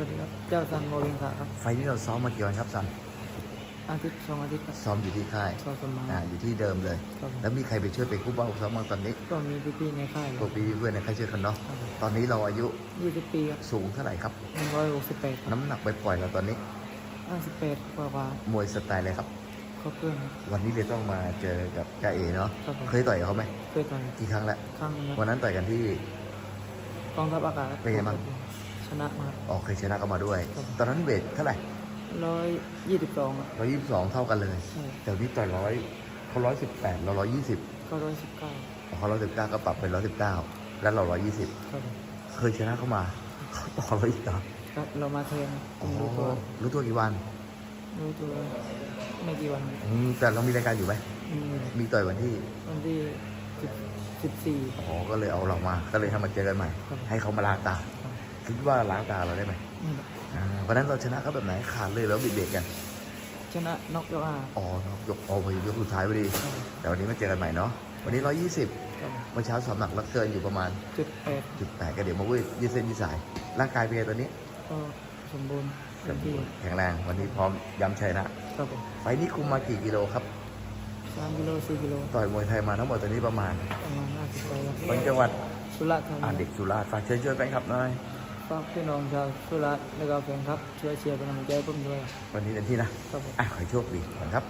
วัสดีครับ เจ้าซันโมวิงค่ะครับ ไฟล์ที่เราซ้อมมากี่วันครับซัน อาทิตย์สองอาทิตย์ครับ ซ้อมอยู่ที่ค่ายซ้อมสมมาอ่าอยู่ที่เดิมเลย ครับผม แล้วมีใครไปช่วยเป็นคู่เป้าซ้อมบ้างตอนนี้ก็มีพี่ๆในค่ายพวกพี่เพื่อนในค่ายช่วยกันเนาะ ครับตอนนี้เราอายุยี่สิบปีครับสูงเท่าไหร่ครับ หนึ่งร้อยหกสิบแปดครับน้ำหนักไปปล่อยๆเราตอนนี้ ห้าสิบแปดกว่ากว่ามวยสไตล์อะไรครับ ครบเครื่องครับ วันนี้เลยต้องมาเจอกับจ่าเอเนาะ ครับผม เคยต่อยกับเขาไหม เคยต่อยกี่ครั้งแล้วครั้งหนึงควัรับนนั้นต่อยกันที่ กองทัพอากาศเป็นไงบ้าง ชนะมาออกเคยชนะกันมาด้วยครับตอนนั้นเวทเท่าไหร่ร้อยยี่สิบสองครับร้อยยี่สิบสองเท่ากันเลยใช่แต่วันนี้ต่อยร้อยเขาร้อยสิบแปดเราร้อยยี่สิบก็ร้อยสิบเก้าเขาร้อยสิบเก้าก็ปรับเป็นร้อยสิบเก้าแล้วเราร้อยยี่สิบครับผมเคยชนะเขามาเขาต่อเราอีกเหรอครับเรามาเทรนอ๋อรู้ตัวรู้ตัวกี่วันรู้ตัวไม่กี่วันอืมแต่เรามีรายการอยู่ไหมมีมีต่อยวันที่วันที่สิบสิบสี่อ๋อก็เลยเอาเรามา ก็เลยทำมาเจอกันใหม่ครับให้เขามาล้างตา คิดว่าล้างตาเราได้ไหมนี่ครับอ่าวันนั้นเราชนะเขาแบบไหนขาดเลยแล้วบิดเบรกกันชนะน็อกยกห้าอ๋อยกอ๋อพอดียกสุดท้ายพอดีครับแต่วันนี้มาเจอกันใหม่เนาะวันนี้ร้อยยี่สิบครับเมื่อเช้าสอบหนักแล้วเกินอยู่ประมาณจุดแปดจุดแปดก็เดี๋ยวมาวิ่งยืดเส้นยืดสาย ร่างกายเป็นไงตอนนี้ก็สมบูรณ์เต็มที่แข็งแรงวันนี้พร้อมย้ำชัยนะครับผมไฟล์นี้คุมมากี่กิโลครับสามกิโลสี่กิโลต่อยมวยไทยมาทั้งหมดตอนนี้ประมาณประมาณห้าสิบโลครับคนจังหวัดสุราษฎร์ธาอ่านีเด็กสุราษฎร์ฝากเชิญชวนแฟนคลับหน่อย ฝากพี่น้องชาวสุราษฎร์และก็แฟนครับช่วยเชียร์เป็นกำลังใจให้ผมด้วยวันนี้เต็มที่นะครับผม อะขอให้โชคดีก่อนครับ